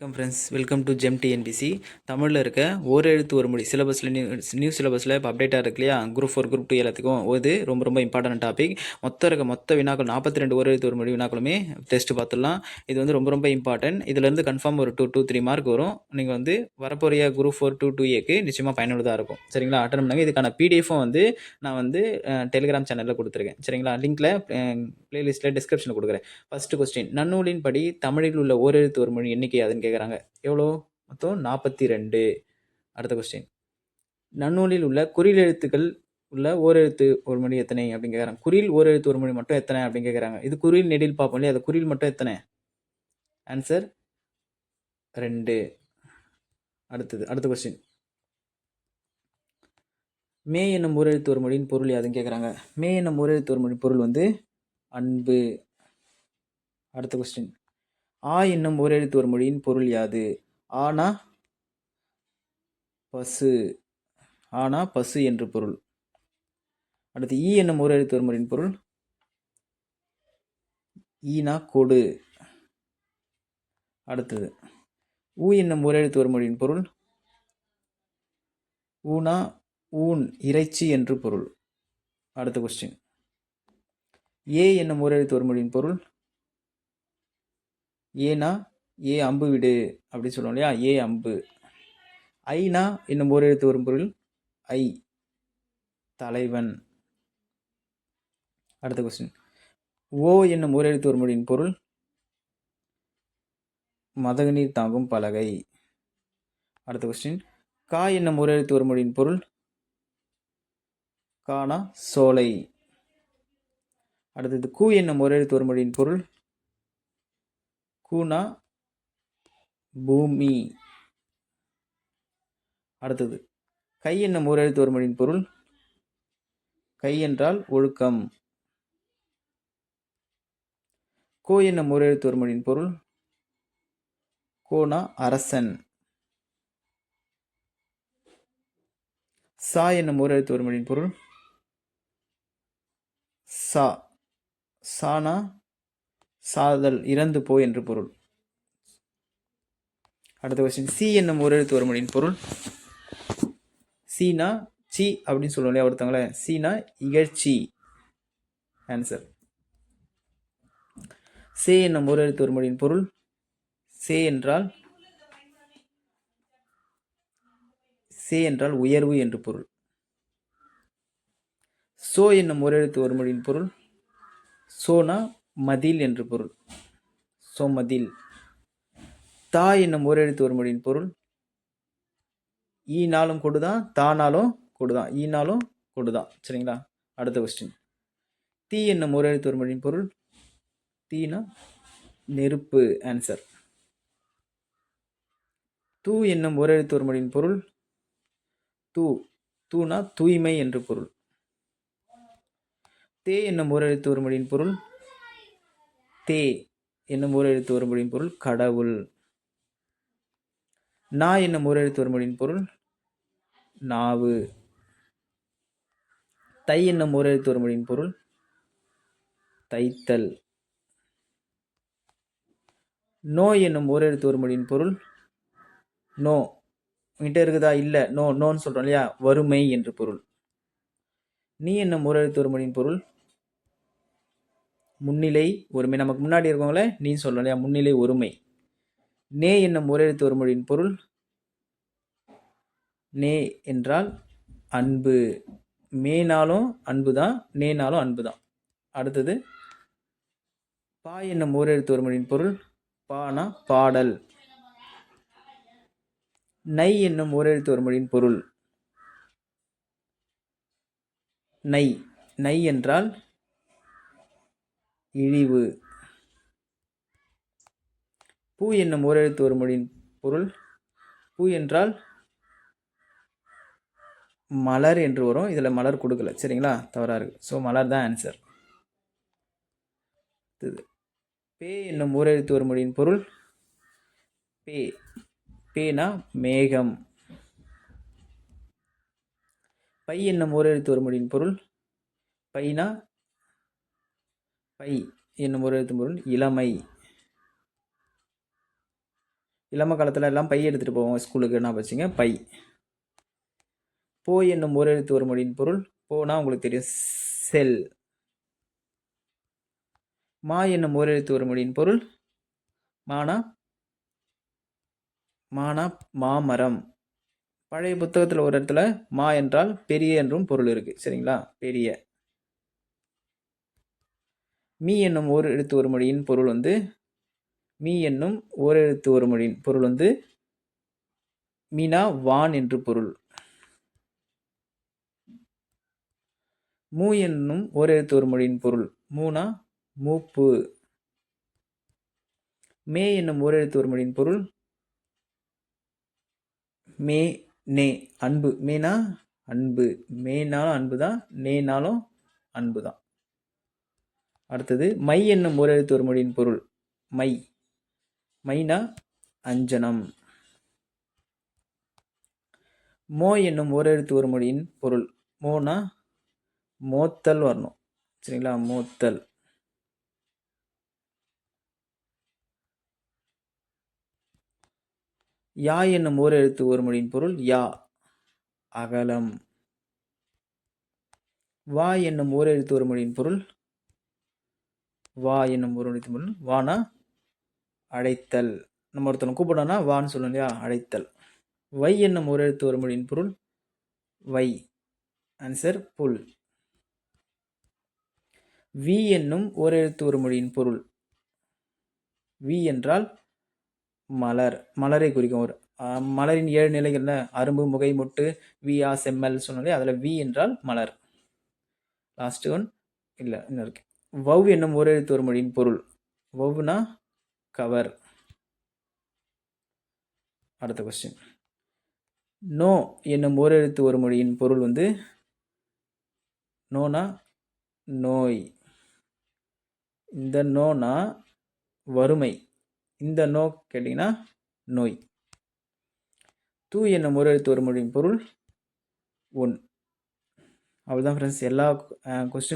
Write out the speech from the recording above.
வணக்கம் friends welcome to gem TNPSC தமிழில் இருக்க ஓரெழுத்து ஒரு மொழி சிலபஸில் நியூ நியூ சிலபஸில் இப்போ அப்டேட்டாக இருக்கு இல்லையா? குரூப் ஃபோர் குரூப் டூ எல்லாத்துக்கும். இது ரொம்ப ரொம்ப இம்பார்ட்டன்ட் டாபிக் மொத்த இருக்க மொத்த வினாக்கள் நாற்பத்தி ரெண்டு ஓரெழுத்து ஒரு மொழி வினாக்களுமே டெஸ்ட் பார்த்துடலாம். இது வந்து ரொம்ப ரொம்ப இம்பார்ட்டன்ட் இதுலேருந்து கன்ஃபார்ம் ஒரு டூ டூ த்ரீ மார்க் வரும். நீங்கள் வந்து வரப்போறிய குரூப் ஃபோர் டூ டூ ஏக்கு நிச்சயமாக பயனுள்ளதாக இருக்கும். சரிங்களா? அட்டன் பண்ணுங்க. இதுக்கான பிடிஎஃபும் வந்து நான் வந்து டெலிகிராம் சேனலில் கொடுத்துருக்கேன். சரிங்களா? லிங்க்கில் ப்ளேலிஸ்ட்டில் டிஸ்கிரிப்ஷனில் கொடுக்குறேன். ஃபஸ்ட்டு கொஸ்டின் நன்னூலின் படி தமிழில் உள்ள ஒரு எழுத்து ஒரு மொழி எண்ணிக்கை அதுன்னு கேட்குறாங்க எவ்வளோ மொத்தம் நாற்பத்தி ரெண்டு அடுத்த கொஸ்டின் நன்னூலில் உள்ள குறில் எழுத்துக்கள் உள்ள ஓரெழுத்து ஒரு மொழி எத்தனை அப்படின்னு கேட்குறாங்க குறில் ஓரெழுத்து ஒரு மொழி மட்டும் எத்தனை அப்படின்னு கேட்குறாங்க இது குறில் நெடில் பார்ப்போம் இல்லையா? அது குறில் மட்டும் எத்தனை? ஆன்சர் ரெண்டு. அடுத்தது அடுத்த கொஸ்டின் மே என்னும் ஓரெழுத்து ஒரு மொழியின் பொருள் யாதுன்னு கேட்குறாங்க மே என்னும் ஓரெழுத்து ஒரு மொழி பொருள் வந்து அன்பு. அடுத்த கொஸ்டின் ஆ என்னும் ஓரெழுத்து ஒரு மொழியின் பொருள் யாது? ஆனா பசு. ஆனா பசு என்று பொருள். அடுத்து ஈ என்னும் ஓரெழுத்து ஒரு மொழியின் பொருள். ஈனா கொடு. அடுத்தது ஊ என்னும் ஓரெழுத்து ஒரு மொழியின் பொருள். ஊனா ஊன் இறைச்சி என்று பொருள். அடுத்த கொஸ்டின் ஏ என்னும் ஓரெழுத்து ஒரு மொழியின் பொருள். ஏனா ஏ அம்பு விடு அப்படின்னு சொல்லுவோம் இல்லையா? ஏ அம்பு. ஐனா என்னும் ஒரு எழுத்து வரும் பொருள் ஐ. தலைவன். அடுத்த கொஸ்டின் ஓ என்னும் ஒரு எழுத்து ஒரு மொழியின் பொருள் மதகுநீர் தாங்கும் பலகை. அடுத்த கொஸ்டின் கா என்னும் ஒரு எழுத்து ஒரு மொழியின் பொருள் கானா? சோலை. அடுத்தது கூ என்னும் ஒரு எழுத்து ஒரு மொழியின் பொருள் கூனா பூமி. அடுத்தது கை என்னும் ஓரெழுத்து எழுத்து ஒரு மொழியின் பொருள் கை என்றால் ஒழுக்கம். கோ என்னும் ஓரெழுத்து எழுத்து ஒரு மொழியின் பொருள் கோனா அரசன். சா என்னும் ஓரெழுத்து எழுத்து ஒரு மொழியின் பொருள் சா. சானா சாதல் இறந்து போ என்று பொருள். அடுத்த கொஸ்டின் சி என்னும் ஒரு எழுத்து ஒரு மொழியின் பொருள். சீனா சி அப்படின்னு சொல்லுவோம் இல்லையா ஒருத்தவங்கள. சீனா இகழ்ச்சி. ஆன்சர் சே என்னும் ஒரு எழுத்து ஒரு மொழியின் பொருள். சே என்றால் சே என்றால் உயர்வு என்று பொருள். சோ என்னும் ஒரு எழுத்து ஒரு மொழியின் பொருள். சோனா மதில் என்று பொருள். சோமதில் தா என்னும் ஓரெழுத்து ஒரு மொழியின் பொருள். ஈனாலும் கொடுதான் தானாலும் கொடுதான் ஈனாலும் கொடுதான் சரிங்களா? அடுத்த கொஸ்டின் தீ என்னும் ஓரெழுத்து ஒரு மொழியின் பொருள். தீனா? நெருப்பு ஆன்சர் தூ என்னும் ஓரெழுத்து ஒரு மொழியின் பொருள். தூ தூனா தூய்மை என்று பொருள். தே என்னும் ஓரெழுத்து ஒரு மொழியின் பொருள். தே என்னும் ஓர் எழுத்து ஒரு மொழியின் பொருள் கடவுள். நா என்னும் ஓர் எழுத்து ஒரு மொழியின் பொருள் நாவு. தை என்னும் ஓர் எழுத்து ஒரு மொழியின் பொருள் தைத்தல். நோ என்னும் ஓர் எழுத்து ஒரு மொழியின் பொருள் நோ. உங்ககிட்ட இருக்குதா? இல்லை. நோ. நோன்னு சொல்கிறோம் இல்லையா? வறுமை என்று பொருள். நீ என்னும் ஓர் எழுத்து ஒரு மொழியின் பொருள் முன்னிலை ஒருமை. நமக்கு முன்னாடி இருக்கவங்கள நீ சொல்லணும் இல்லையா? முன்னிலை ஒருமை. நே என்னும் ஒரெழுத்து ஒரு மொழியின் பொருள். நே என்றால் அன்பு. மேனாலும் அன்பு தான் நேனாலும் அன்பு தான் அடுத்தது பா என்னும் ஓரெழுத்து ஒரு மொழியின் பொருள். பானா பாடல். நை என்னும் ஓரெழுத்து ஒரு மொழியின் பொருள். நை. நை என்றால் இழிவு. பூ என்னும் ஓரெழுத்து ஒரு மொழியின் பொருள். பூ என்றால் மலர் என்று வரும். இதில் மலர் கொடுக்கல. சரிங்களா? தவறாக இருக்குது ஸோ மலர் தான் ஆன்சர் பே என்னும் ஓரெழுத்து ஒரு மொழியின் பொருள். பே. பேனா மேகம். பை என்னும் ஓரெழுத்து ஒரு மொழியின் பொருள். பைனா பை என்னும் ஒரு எழுத்து பொருள் இளமை. இளம காலத்தில் எல்லாம் பை எடுத்துகிட்டு போவோம் ஸ்கூலுக்கு. என்ன வச்சுங்க பை. போ என்னும் ஒரு எழுத்து ஒரு மொழியின் பொருள் போனால் உங்களுக்கு தெரியும் செல். மா என்னும் ஒரு எழுத்து ஒரு மொழியின் பொருள் மானா மானா மாமரம். பழைய புத்தகத்தில் ஒரு இடத்துல மா என்றால் பெரிய என்றும் பொருள் இருக்குது சரிங்களா? பெரிய. மீ என்னும் ஓர் எழுத்து ஒரு மொழியின் பொருள் வந்து மீ என்னும் ஓர் எழுத்து ஒரு மொழியின் பொருள் வந்து மீனா வான் என்று பொருள். மூ என்னும் ஓர் எழுத்து ஒரு மொழியின் பொருள். மூனா மூப்பு. மே என்னும் ஓர் எழுத்து ஒரு மொழியின் பொருள். மே நே அன்பு. மேனா அன்பு. மேனாலும் அன்பு தான் நேனாலும் அன்பு தான் அடுத்தது மை என்னும் ஒரு எழுத்து ஒரு மொழியின் பொருள். மை. மைனா அஞ்சனம். மோ என்னும் ஒரு எழுத்து ஒரு மொழியின் பொருள். மோனா மோத்தல் வரணும். சரிங்களா? மோத்தல். யா என்னும் ஒரு எழுத்து ஒரு மொழியின் பொருள். யா. அகலம். வா என்னும் ஓர் எழுத்து ஒரு மொழியின் பொருள். வா என்னும் ஒரு எழுத்து பொருள் வானா அழைத்தல். நம்ம ஒருத்தனை கூப்பிடோம்னா வான்னு சொல்லணும் இல்லையா? அழைத்தல். வை என்னும் ஒரு எழுத்து ஒரு மொழியின் பொருள் வை. Answer pull. வி என்னும் ஒரு எழுத்து ஒரு மொழியின் பொருள் வி என்றால் மலர். மலரை குறிக்கும் ஒரு மலரின் ஏழு நிலைகள்ல அரும்பு முகை முட்டு வி ஆ செம்மல் சொன்னாலே அதில் வி என்றால் மலர். லாஸ்ட் ஒன் இல்லை இன்னும் இருக்கு வவ் என்னும் ஒரு எழுத்து ஒரு மொழியின் பொருள். வவ்னா கவர். அடுத்த கொஸ்டின் நோ என்னும் ஒரு எழுத்து ஒரு மொழியின் பொருள் வந்து நோனா நோய். இந்த நோனா வறுமை. இந்த நோ கேட்டிங்கன்னா நோய். தூ என்னும் ஒரு எழுத்து ஒரு மொழியின் பொருள் ஒன். அவ்வளோதான் ஃப்ரெண்ட்ஸ் எல்லா கொஸ்டின்